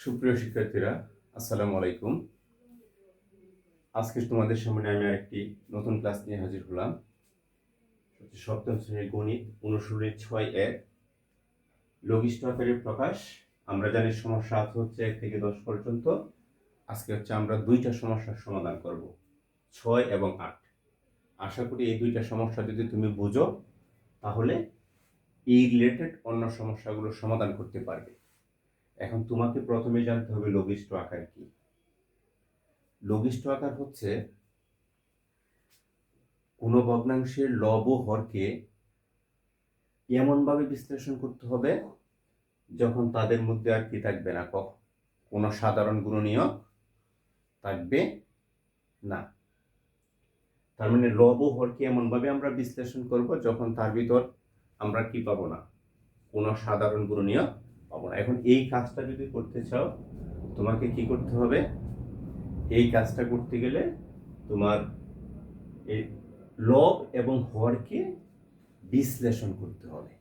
সুপ্রিয় শিক্ষার্থীরা, আসসালামু আলাইকুম। আজকে তোমাদের সামনে আমি আরেকটি নতুন ক্লাস নিয়ে হাজির হলাম। সপ্তম শ্রেণির গণিত অনুশীলনের ছয় এক লঘিষ্ঠ আকারের প্রকাশ, আমরা জানি সমস্যা আছে হচ্ছে এক থেকে দশ পর্যন্ত। আজকে হচ্ছে আমরা দুইটা সমস্যার সমাধান করব, ছয় এবং আট। আশা করি এই দুইটা সমস্যা যদি তুমি বুঝো, তাহলে এই রিলেটেড অন্য সমস্যাগুলো সমাধান করতে পারবে। এখন তোমাকে প্রথমে জানতে হবে লঘিষ্ঠ আকার কি? লঘিষ্ঠ আকার হচ্ছে কোনো ভগ্নাংশের লব হরকে এমনভাবে বিশ্লেষণ করতে হবে যখন তাদের মধ্যে আর কি থাকবে না কোনো সাধারণ গুণনীয় থাকবে না। তার মানে লব হরকে এমনভাবে আমরা বিশ্লেষণ করব যখন তার ভিতর আমরা কি পাবো না? কোনো সাধারণ গুণনীয়ক না। এখন এই কাজটা যদি করতে চাও, তোমাকে কি করতে হবে? এই কাজটা করতে গেলে তোমার এই লব এবং হরকে বিশ্লেষণ করতে হবে।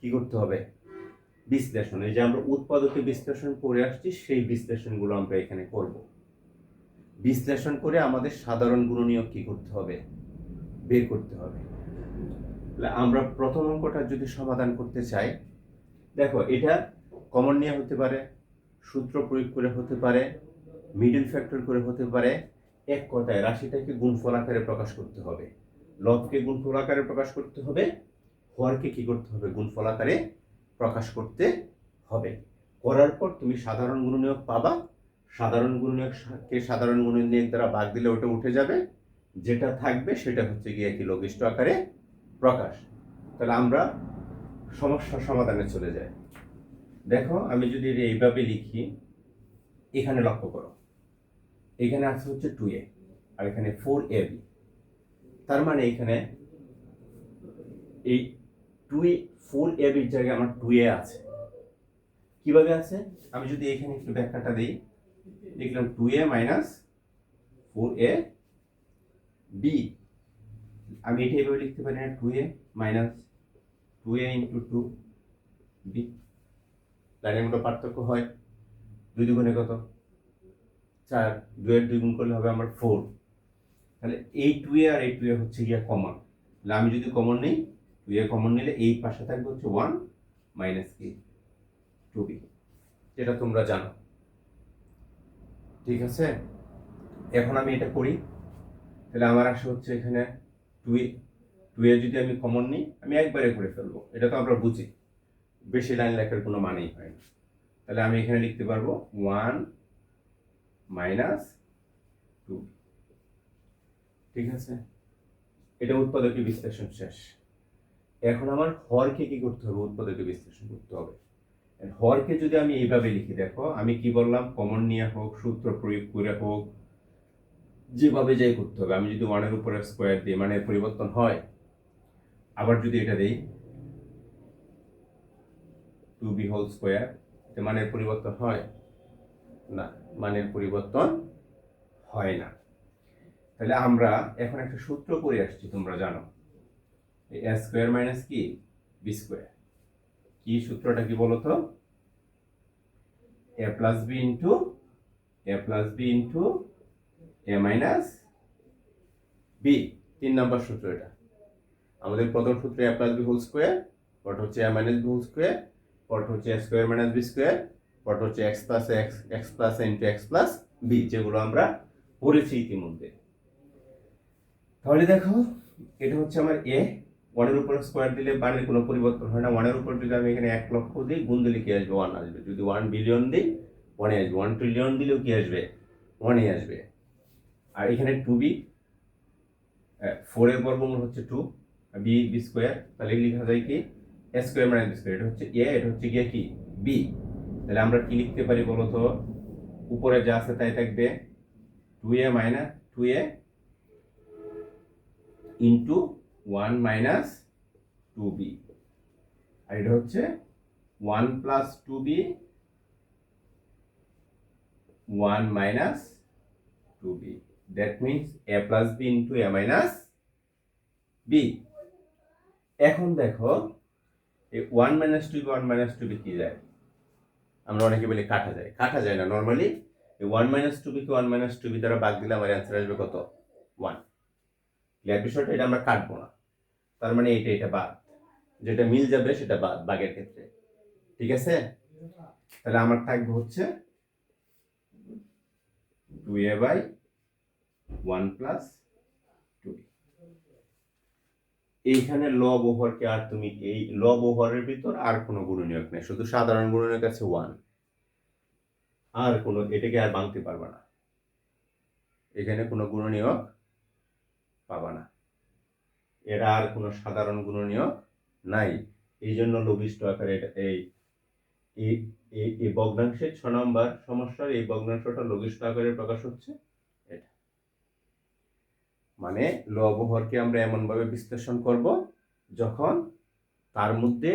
কি করতে হবে? বিশ্লেষণ। এই যে আমরা উৎপাদকে বিশ্লেষণ করে আসছি, সেই বিশ্লেষণগুলো আমরা এখানে করব। বিশ্লেষণ করে আমাদের সাধারণ গুণনীয়ক কি করতে হবে? বের করতে হবে। আমরা প্রথম অঙ্কটা যদি সমাধান করতে চাই দেখো, এটা কমন নিয়ে হতে পারে, সূত্র প্রয়োগ করে হতে পারে মিডিল ফ্যাক্টর করে হতে পারে, এক কথায় রাশিটাকে গুণফল আকারে প্রকাশ করতে হবে। লবকে গুণফল আকারে প্রকাশ করতে হবে, হরকে কি করতে হবে? গুণফল আকারে প্রকাশ করতে হবে। করার পর তুমি সাধারণ গুণনীয়ক পাবা। সাধারণ গুণনীয়ককে সাধারণ গুণনীয়ক দ্বারা ভাগ দিলে ওটা উঠে যাবে। যেটা থাকবে সেটা হচ্ছে গিয়ে কি লঘিষ্ঠ আকারে প্রকাশ। তাহলে আমরা সমস্যা সমাধানে চলে যায়। দেখো, আমি যদি এইভাবে লিখি, এখানে লক্ষ্য করো। এখানে আছে হচ্ছে টু এ আর এখানে ফোর এ বি তার মানে এখানে এই টু এ ফোর এ বির জায়গায় আমার টু এ আছে। কীভাবে আছে? আমি যদি এখানে একটু ব্যাখ্যাটা দিই লিখলাম two A minus four A B আমি এটা এভাবে লিখতে পারি না two A minus two A into two B লাইনের মতো পার্থক্য হয় দুই দুগুণে কত? চার। দুয়ের দুই গুণ করলে হবে আমার ফোর তাহলে এই টু এ আর এই টু এ হচ্ছে গিয়া কমন তাহলে আমি যদি কমন নিই টু এ কমন নিলে এই পাশে থাকবে হচ্ছে ওয়ান মাইনাস কি টু বি যেটা তোমরা জানো। ঠিক আছে? এখন আমি এটা করি। তাহলে আমার আসে হচ্ছে এখানে টু এ টু এ যদি আমি কমন নিই, আমি একবারে করে ফেলব। এটা তো আমরা বুঝি। বেশি লাইন লেখার কোনো মানেই হয় না। তাহলে আমি এখানে লিখতে পারব ওয়ান মাইনাস টু ঠিক আছে? এটা উৎপাদকে বিশ্লেষণ শেষ। এখন আমার হরকে কি করতে হবে? উৎপাদকে বিশ্লেষণ করতে হবে। হরকে যদি আমি এইভাবে লিখি, দেখো, আমি কি বললাম? কমন নিয়ে হোক, সূত্র প্রয়োগ করে হোক, যেভাবে যাই করতে হবে। আমি যদি ওয়ানের উপরে স্কোয়ার দিই মানে পরিবর্তন হয় আবার যদি এটা দিই টু বি হোল স্কোয়ার মানের পরিবর্তন হয় না। মানের পরিবর্তন হয় না। তাহলে আমরা এখন একটা সূত্র করে আসছি, তোমরা জানো। এ স্কোয়ার মাইনাস কি? বি স্কোয়ার কি সূত্রটা কি বলতো? A plus B into A plus B into A minus B তিন নম্বর সূত্র এটা। আমাদের প্রথম সূত্রে A plus B whole square পট হচ্ছে A minus B whole square পট হচ্ছে A square minus B square পট হচ্ছে X plus X X plus into X plus B যেগুলো আমরা পড়েছি ইতিমধ্যে। তাহলে দেখো, এটা হচ্ছে আমার এ ওয়ানের উপর স্কোয়ার দিলে বানের কোনো পরিবর্তন হয় না ওয়ানের উপর যদি আমি এখানে এক লক্ষ দিই, গুণ দিলে কি আসবে? ওয়ান আসবে। যদি ওয়ান বিলিয়ন দিই ওয়ানে আসবে। ওয়ান ট্রিলিয়ন দিলেও কি আসবে? ওয়ানে আসবে। আর এখানে টু বি ফোরের বর্গমূল হচ্ছে টু বি বি স্কোয়ার তাহলে লেখা যায় কি? A square minus B square এটা হচ্ছে এ এটা হচ্ছে গিয়ে কি? বি তাহলে আমরা কি লিখতে পারি বলতো? উপরে যা আছে তাই থাকবে two A minus two A into one minus two B আর এটা হচ্ছে one plus two B one minus two B that means A plus B into A minus B এখন দেখো, এই one minus two one minus two কি যায়? আমরা অনেকে বলি কাটা যায়। কাটা যায় না। নর্মালি এই ওয়ান মাইনাস টু বিকে ওয়ান মাইনাস টু বি দ্বারা বাদ দিলে আমার অ্যান্সার আসবে কত? ওয়ান ক্লিয়ার বিষয়টা? এটা আমরা কাটবো না। তার মানে এটা এটা বাদ। যেটা মিল যাবে সেটা বাদ, বাগের ক্ষেত্রে। ঠিক আছে? তাহলে আমার থাকবে হচ্ছে two A by one plus two এইখানে লব ওভারকে আর তুমি এই লব ওভারের ভিতর আর কোনো গুণনীয়ক নেই, শুধু সাধারণ গুণনীয়ক আছে ওয়ান আর কোনো, এটাকে আর ভাঙতে পারবে না। এখানে কোনো গুণনীয়ক পাবা না। এরা আর কোনো সাধারণ গুণনীয়ক নাই। এই জন্য লবিষ্ট আকারে এটা এই এই ভগ্নাংশের ছ নম্বর সমস্যার এই ভগ্নাংশটা লঘিষ্ঠ আকারে প্রকাশ হচ্ছে। মানে লব হরকে আমরা এমনভাবে বিশ্লেষণ করব যখন তার মধ্যে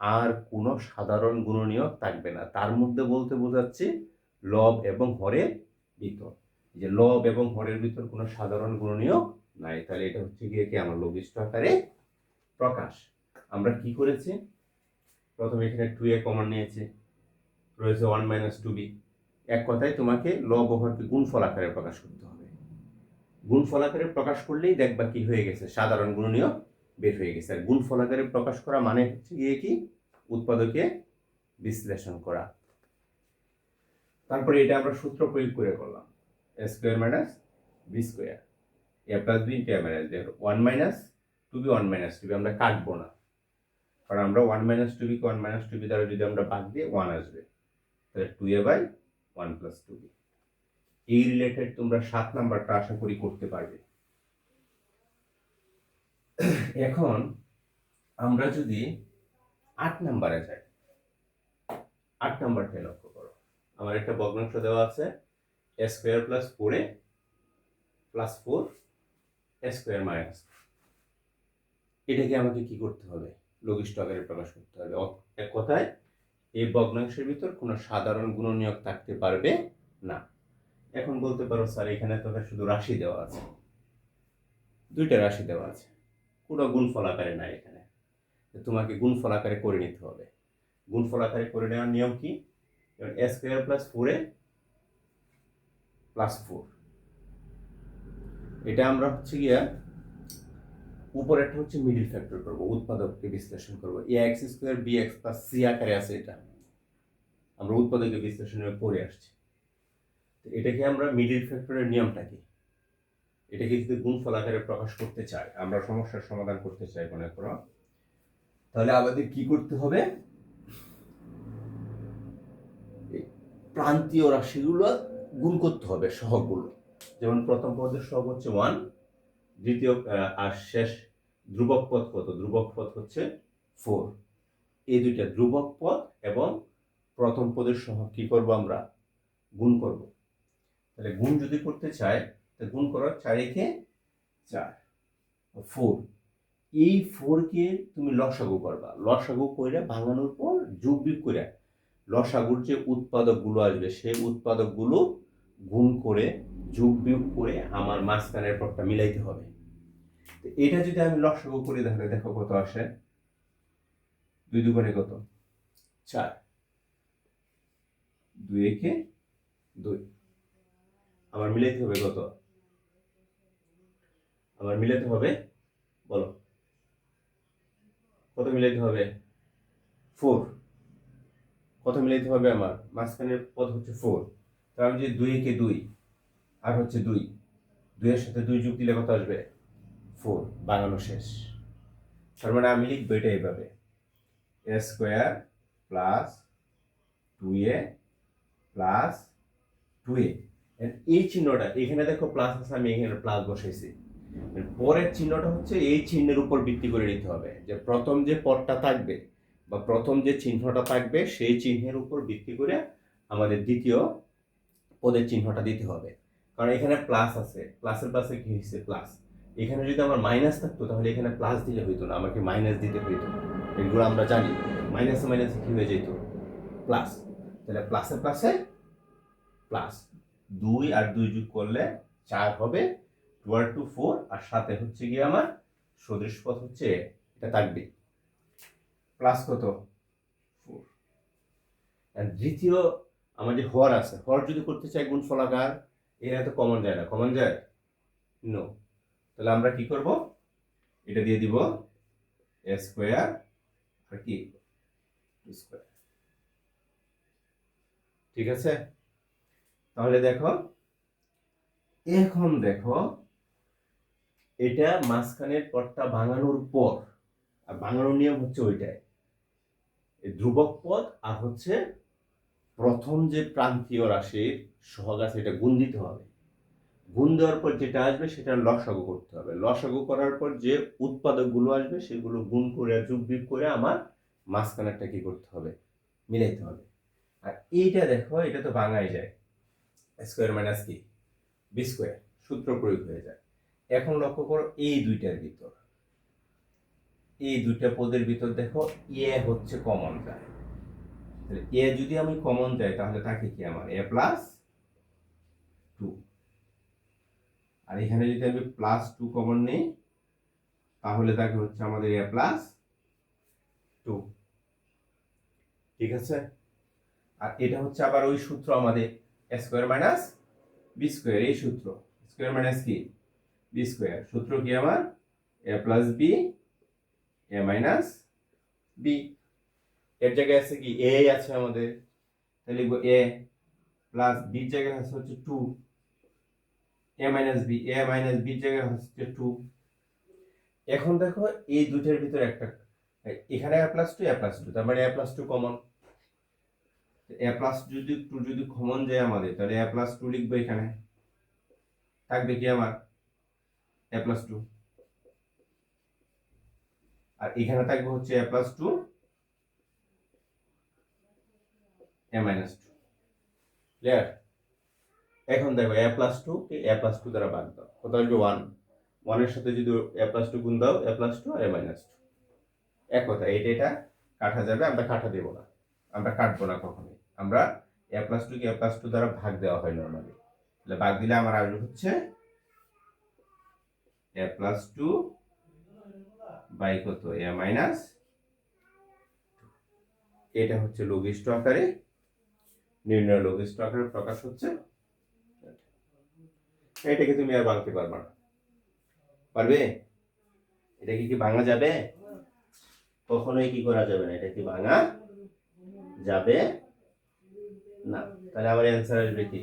আর কোনো সাধারণ গুণনীয়ক থাকবে না। তার মধ্যে বলতে বোঝাচ্ছি লব এবং হরের ভিতর। যে লব এবং হরের ভিতর কোনো সাধারণ গুণনীয়ক নাই। তাহলে এটা হচ্ছে গিয়ে কি? আমার লঘিষ্ঠ আকারে প্রকাশ। আমরা কি করেছি? প্রথমে এখানে টু এ কমন নিয়েছি। রয়েছে ওয়ান মাইনাস টু বি এক কথায় তোমাকে লব হরকে গুণফল আকারে প্রকাশ করতে হবে। গুণফল আকারে প্রকাশ করলেই দেখবা কি হয়ে গেছে, সাধারণ গুণনীয় বের হয়ে গেছে। আর গুণ ফলাকারে প্রকাশ করা মানে হচ্ছে গিয়ে কি? উৎপাদকে বিশ্লেষণ করা। তারপরে এটা আমরা সূত্র প্রয়োগ করে করলাম। A square minus B square A plus B A minus B one minus two B one minus two B আমরা কাটবো না। কারণ আমরা ওয়ান মাইনাস টু বিকে ওয়ান মাইনাস টু বি দ্বারা যদি আমরা ভাগ দিয়ে ওয়ান আসবে, তাহলে two A by one plus two B এই রিলেটেড তোমরা সাত নাম্বারটা আশা করি করতে পারবে। এখন আমরা যদি আট নাম্বারে যাই, আট নাম্বারটা লক্ষ্য করো। আমার একটা ভগ্নাংশ দেওয়া আছে A square plus four plus four A square minus এটাকে আমাকে কি করতে হবে? লঘিষ্ঠ আকারে প্রকাশ করতে হবে। এক কথায়, এই ভগ্নাংশের ভিতর কোনো সাধারণ গুণনীয়ক থাকতে পারবে না। এখন বলতে পারো, স্যার, এখানে তো শুধু রাশি দেওয়া আছে। দুইটা রাশি দেওয়া আছে। কোনো গুণফল আকারে নাই এখানে। তোমাকে গুণফল আকারে করে নিতে হবে। গুণফল আকারে করে নেওয়ার নিয়ম কি? স্কোয়ার প্লাস ফোরে প্লাস ফোর এটা আমরা হচ্ছে গিয়া উপরেরটা হচ্ছে মিডিল ফ্যাক্টর করব, উৎপাদককে বিশ্লেষণ করব। A X square B X plus C আকারে আছে এটা। আমরা উৎপাদকে বিশ্লেষণে পড়ে আসছি। এটাকে আমরা মিডিল ফ্যাক্টরের নিয়মটা কি? এটাকে যদি গুণফল আকারে প্রকাশ করতে চাই, আমরা সমস্যার সমাধান করতে চাই মনে করো, তাহলে আমাদের কি করতে হবে? প্রান্তীয় রাশিগুলো গুণ করতে হবে সহগগুলো। যেমন প্রথম পদের সহগ হচ্ছে ওয়ান দ্বিতীয় আর শেষ ধ্রুবক পদ কত? ধ্রুবক পদ হচ্ছে ফোর এই দুইটা ধ্রুবক পদ এবং প্রথম পদের সহ কি করব আমরা? গুণ করব। তাহলে গুণ যদি করতে চায় তাহলে গুণ করার চারিকে চার। ফোর এই ফোরকে তুমি লসাগু করবা। লসাগু করে ভাঙানোর পর যোগ বিয়োগ করে লসাগুর যে উৎপাদকগুলো আসবে, সেই উৎপাদকগুলো গুণ করে যোগ বিয়োগ করে আমার মাঝখানের পরটা মিলাইতে হবে। তো এটা যদি আমি লসাগু করি, তাহলে দেখো কত আসে? দুই দুগুণে কত? চার। দুই একে দুই। আমার মিলাইতে হবে কত? আমার মিলাতে হবে, বলো। কত মিলাইতে হবে? ফোর কত মিলাইতে হবে আমার? মাঝখানের পদ হচ্ছে ফোর তার আমি যদি দুই একে দুই, আর হচ্ছে দুই, দুইয়ের সাথে দুই যোগ দিলে কত আসবে? ফোর বানানো শেষ। তার মানে আমি লিখব এটা এইভাবে A square plus two A plus two A এই চিহ্নটা, এখানে দেখো প্লাস আছে, আমি এখানে প্লাস বসাইছি। পরের চিহ্নটা হচ্ছে, এই চিহ্নের উপর ভিত্তি করে নিতে হবে। যে প্রথম যে পদটা থাকবে বা প্রথম যে চিহ্নটা থাকবে, সেই চিহ্নের উপর ভিত্তি করে আমাদের দ্বিতীয় পদের চিহ্নটা দিতে হবে। কারণ এখানে প্লাস আছে। প্লাসের পাশে কি হয়েছে? প্লাস এখানে যদি আমার মাইনাস থাকতো, তাহলে এখানে প্লাস দিলে হইতো না, আমাকে মাইনাস দিতে হইতো। এগুলো আমরা জানি। মাইনাসে মাইনাসে কি হয়ে যেত প্লাস তাহলে প্লাসের প্লাসে প্লাস দুই আর দুই যোগ করলে চার হবে টু টু ফোর আর সাথে হচ্ছে গিয়ে আমার সদৃশ পথ হচ্ছে এটা থাকবে। প্লাস কত? ফোর দ্বিতীয় আমার যে হর আছে, হর যদি করতে চাই গুণ ফলাকার এরা তো কমন যায় না। কমন যায়? নো তাহলে আমরা কি করব? এটা দিয়ে দিব এ স্কোয়ার আর কি? স্কোয়ার ঠিক আছে? তাহলে দেখো, এখন দেখো, এটা মাঝখানের পদটা ভাঙানোর পর, আর ভাঙানোর নিয়ম হচ্ছে ওইটাই। ধ্রুবক পদ আর হচ্ছে প্রথম যে প্রান্তীয় রাশির সহগ আছে, এটা গুণ দিতে হবে। গুণ দেওয়ার পর যেটা আসবে, সেটা লসাগু করতে হবে। লসাগু করার পর যে উৎপাদকগুলো আসবে, সেগুলো গুণ করে, যোগ বিয়োগ করে আমার মাঝখানেরটা কি করতে হবে? মিলাইতে হবে। আর এইটা দেখো, এটা তো ভাঙাই যায়। স্কোয়ার মাইনাস কি? বি স্কোয়ার সূত্র প্রয়োগ হয়ে যায়। এখন লক্ষ্য করো, এই দুইটার ভিতর। এই দুইটা পদের ভিতর দেখো এ হচ্ছে কমন যায়। তাহলে এ যদি আমি কমন যাই তাহলে তাকে কি আমার? এ প্লাস টু আর এখানে যদি আমি প্লাস টু কমন নেই, তাহলে তাকে হচ্ছে আমাদের এ প্লাস টু ঠিক আছে? আর এটা হচ্ছে আবার ওই সূত্র আমাদের স্কোয়ার মাইনাস বি স্কোয়ার এই সূত্র। স্কোয়ার মাইনাস কি? বি স্কোয়ার সূত্র কি আমার? A plus B A minus B এর জায়গায় আছে কি? এ আছে আমাদের। তাহলে লিখব এ প্লাস বির জায়গায় আছে হচ্ছে two A minus B A minus বির জায়গায় হচ্ছে টু এখন দেখো এই দুইটার ভিতরে একটা। এখানে A plus two A plus two তার মানে A plus two common A plus যদি টু যদি কমন যায় আমাদের, তাহলে এ প্লাস টু লিখব এখানে। থাকবে কি আমার? এ প্লাস টু আর এখানে থাকবে হচ্ছে A plus two A minus two clear এখন দেখো এ প্লাস টু কে এ প্লাস টু দ্বারা বাদ দাও। কত আসবে? ওয়ান ওয়ানের সাথে যদি এ প্লাস টু গুণ দাও এ প্লাস টু আর এ মাইনাস টু এক কথা, এটা এটা কাটা যাবে, আমরা কাটা দেব না। আমরা কাটবো না কখনোই। আমরা এ প্লাস টু কে এ প্লাস টু দ্বারা ভাগ দেওয়া হয় নর্মালি তাহলে ভাগ দিলে আমার আসবে হচ্ছে এ প্লাস টু বাই কত? এ মাইনাস এটা হচ্ছে লঘিষ্ঠ আকারে। নির্ণয় লঘিষ্ঠ আকারে প্রকাশ হচ্ছে। এটাকে তুমি আর ভাঙতে পারবে না। পারবে? এটাকে কি ভাঙা যাবে? কখনোই কি করা যাবে না। এটা কি ভাঙা যাবে? না, তাহলে আমার অ্যান্সার আসবে কি?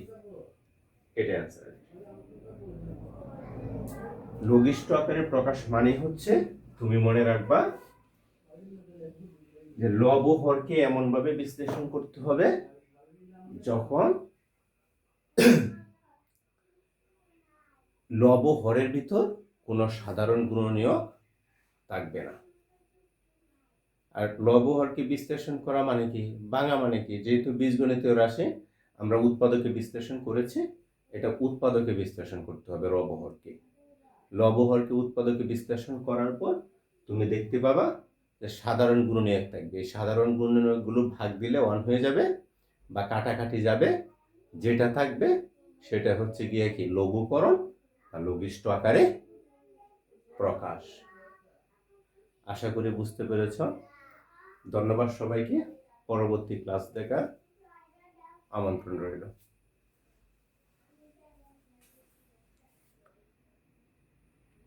এটা অ্যান্সার আসবে। লঘিষ্ঠ প্রকাশ মানে হচ্ছে তুমি মনে রাখবা যে লব হরকে এমন ভাবে বিশ্লেষণ করতে হবে যখন লব হরের ভিতর কোনো সাধারণ গুণনীয় থাকবে না। আর লব হরকে বিশ্লেষণ করা মানে কি? বাঙা মানে কি? যেহেতু বীজগণিতীয় রাশি, আমরা উৎপাদকে বিশ্লেষণ করেছি, এটা উৎপাদকে বিশ্লেষণ করতে হবে লবহরকে লবহরকে উৎপাদকে বিশ্লেষণ করার পর তুমি দেখতে পাবা যে সাধারণ গুণনীয়ক থাকবে। এই সাধারণ গুণনীয়কগুলো ভাগ দিলে ওয়ান হয়ে যাবে বা কাটাকাটি যাবে। যেটা থাকবে সেটা হচ্ছে গিয়ে কি? লঘুকরণ বা লঘিষ্ঠ আকারে প্রকাশ। আশা করি বুঝতে পেরেছ। ধন্যবাদ সবাইকে। পরবর্তী ক্লাস দেখার আমন্ত্রণ রইল।